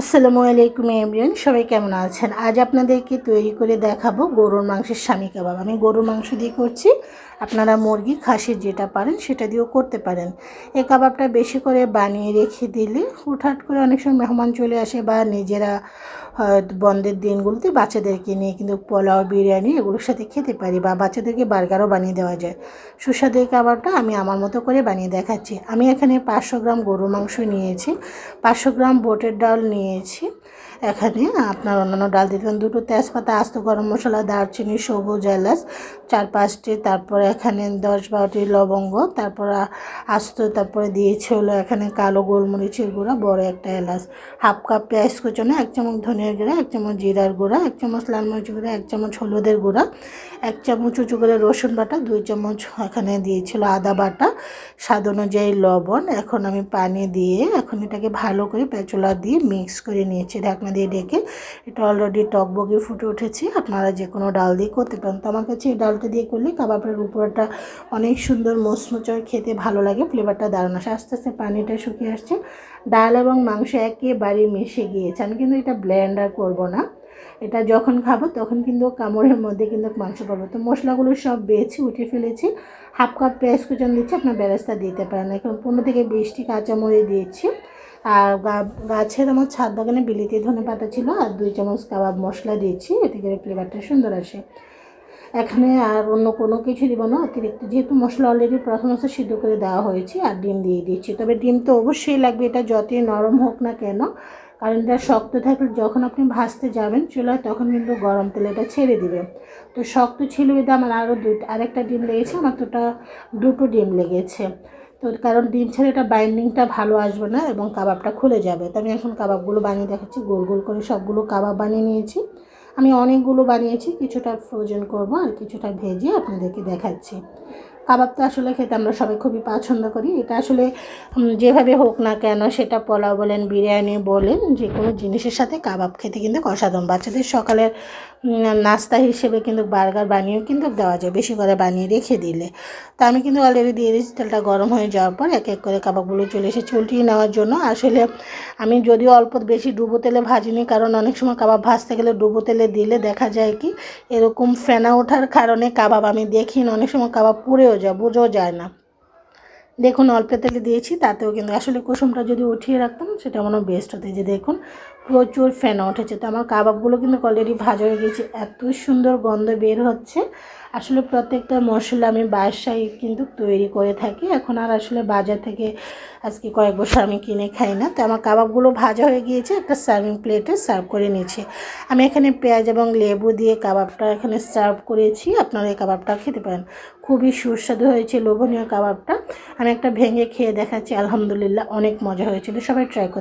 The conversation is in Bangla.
আসসালামু আলাইকুম এমরিয়ান সবাই কেমন আছেন? আজ আপনাদেরকে তৈরি করে দেখাবো গরুর মাংসের স্বামী কাবাব। আমি গরুর মাংস দিয়ে করছি, আপনারা মুরগি, খাসির যেটা পারেন সেটা দিয়েও করতে পারেন। এই কাবাবটা বেশি করে বানিয়ে রেখে দিলে হুটহাট করে অনেক সময় মেহমান চলে আসে বা নিজেরা বন্ধের দিনগুলোতে বাচ্চাদেরকে নিয়ে কিন্তু পোলাও, বিরিয়ানি এগুলোর সাথে খেতে পারি বা বাচ্চাদেরকে বার্গারও বানিয়ে দেওয়া যায়। সুস্বাদু খাবারটা আমি আমার মতো করে বানিয়ে দেখাচ্ছি। আমি এখানে পাঁচশো গ্রাম গরুর মাংস নিয়েছি, পাঁচশো গ্রাম বোটের ডাল নিয়েছি এখানে আপনার অন্যান্য ডাল দিতে পারেন দুটো তেজপাতা, আস্ত গরম মশলা, দারচিনি, সবুজ এলাচ, চার পাঁচটি, তারপরে এখানে দশ বারোটি লবঙ্গ, তারপর আস্ত, তারপরে দিয়েছি হলো এখানে কালো গোলমরিচের গুঁড়া, বড় একটা এলাচ। হাফ কাপ পেঁয়াজ কুচনো, এক চামচ ধনিয়ার গুঁড়া, এক চামচ জিরার গুঁড়া, এক চামচ লাল মরিচ গুঁড়া, এক চামচ হলুদের গুঁড়া, এক চামচ উঁচু করে রসুন বাটা, দুই চামচ এখানে দিয়েছিল আদা বাটা। স্বাদ অনুযায়ী লবণ, এখন আমি পানি দিয়ে, এখন এটাকে ভালো করে পেঁচলা দিয়ে মিক্স করে নিয়েছি। ঢাকনা দিয়ে ডেকে এটা অলরেডি টকবগে ফুটে উঠেছে। আপনারা যে কোনো ডাল দিয়ে করতে পারেন। তো আমার কাছে এই ডালটা দিয়ে করলে কাবাবের উপরটা অনেক সুন্দর মোচমোচয় খেতে ভালো লাগে ফ্লেভারটা দারুণ আসে। আস্তে আস্তে পানিটা শুকিয়ে আসছে। ডাল এবং মাংস একেবারে মিশে গিয়েছে। আমি কিন্তু এটা ব্লেন্ডার করব না। এটা যখন খাব তখন কিন্তু কামড়ের মধ্যে কিন্তু মাংস পাবো তো মশলাগুলো সব বেছে উঠে ফেলেছি। হাফ কাপ পেঁয়াজ কুচন দিচ্ছি। আপনার বেরেস্তা দিতে পারেন। এখন পনেরো থেকে বিশটি কাঁচামরিচ দিয়েছি। আর গাছের আমার ছাদ বাগানে বিলিতি ধনে পাতা ছিল আর দুই চামচ কাবাব মশলা দিয়েছি, এতে করে ফ্লেভারটা সুন্দর আসে। এখানে আর অন্য কোনো কিছু দিব না, অতিরিক্ত যেহেতু মশলা অলরেডি প্রথম মাসে সিদ্ধ করে দেওয়া হয়েছে আর ডিম দিয়ে দিচ্ছি তবে ডিম তো অবশ্যই লাগবে, এটা যতই নরম হোক না কেন, কারণ এটা শক্ত থাকলে যখন আপনি ভাজতে যাবেন চুলায়, তখন কিন্তু গরম তেলে এটা ছেড়ে দিবে। তো শক্ত ছিল এটা আমার আরও দুই আরেকটা ডিম লেগেছে, আমার তোটা দুটো ডিম লেগেছে। তো কারণ ডিম ছাড়া এটা বাইন্ডিংটা ভালো আসবে না এবং কাবাবটা খুলে যাবে। তো আমি এখন কাবাবগুলো বানিয়ে দেখাচ্ছি, গোল গোল করে সবগুলো কাবাব বানিয়ে নিয়েছি। আমি অনেকগুলো বানিয়েছি, কিছুটা ফ্রোজেন করব আর কিছুটা ভেজে আপনাদেরকে দেখাচ্ছি। কাবাব তো আসলে খেতে আমরা সবাই খুবই পছন্দ করি। এটা আসলে যেভাবে হোক না কেন সেটা পোলাও বলেন, বিরিয়ানি বলেন যে কোনো জিনিসের সাথে কাবাব খেতে কিন্তু অসাধারণ। বাচ্চাদের সকালের নাস্তা হিসেবে কিন্তু বার্গার বানিয়েও কিন্তু দেওয়া যায়, বেশি করে বানিয়ে রেখে দিলে। তো আমি কিন্তু অলরেডি দিয়ে দিয়েছি, তেলটা গরম হয়ে যাওয়ার পর এক এক করে কাবাবগুলো চলে এসে উল্টিয়ে নেওয়ার জন্য। আসলে আমি যদিও অল্প বেশি ডুবো তেলে ভাজিনি, কারণ অনেক সময় কাবাব ভাজতে গেলে ডুবো তেলে দিলে দেখা যায় কি, এরকম ফেনা ওঠার কারণে কাবাব আমি দেখি না অনেক সময় কাবাব পুড়েও যায় বোঝাও যায় না। দেখুন, অল্প তেলে দিয়েছি, তাতেও কিন্তু আসলে কুসুমটা যদি উঠিয়ে রাখতাম, সেটা মনে বেস্ট হতো। যে দেখুন, প্রচুর ফেনা উঠেছে। তো আমার কাবাবগুলো কিন্তু অলরেডি ভাজা হয়ে গেছে। এত সুন্দর গন্ধ বের হচ্ছে। আসলে প্রত্যেকটা মশলা আমি বাসায় কিন্তু তৈরি করে থাকি। এখন আর আসলে বাজার থেকে আজকে কয়েক বছর আমি কিনে খাই না। তো আমার কাবাবগুলো ভাজা হয়ে গিয়েছে, একটা সার্ভিং প্লেটে সার্ভ করে নিয়েছি। আমি এখানে পেঁয়াজ এবং লেবু দিয়ে কাবাবটা এখানে সার্ভ করেছি। আপনারা এই কাবাবটা খেতে পারেন। খুবই সুস্বাদু হয়েছে, লোভনীয় কাবাবটা। আমি একটা ভেঙে খেয়ে দেখাচ্ছি আলহামদুলিল্লাহ অনেক মজা হয়েছিল সবাই ট্রাই করতে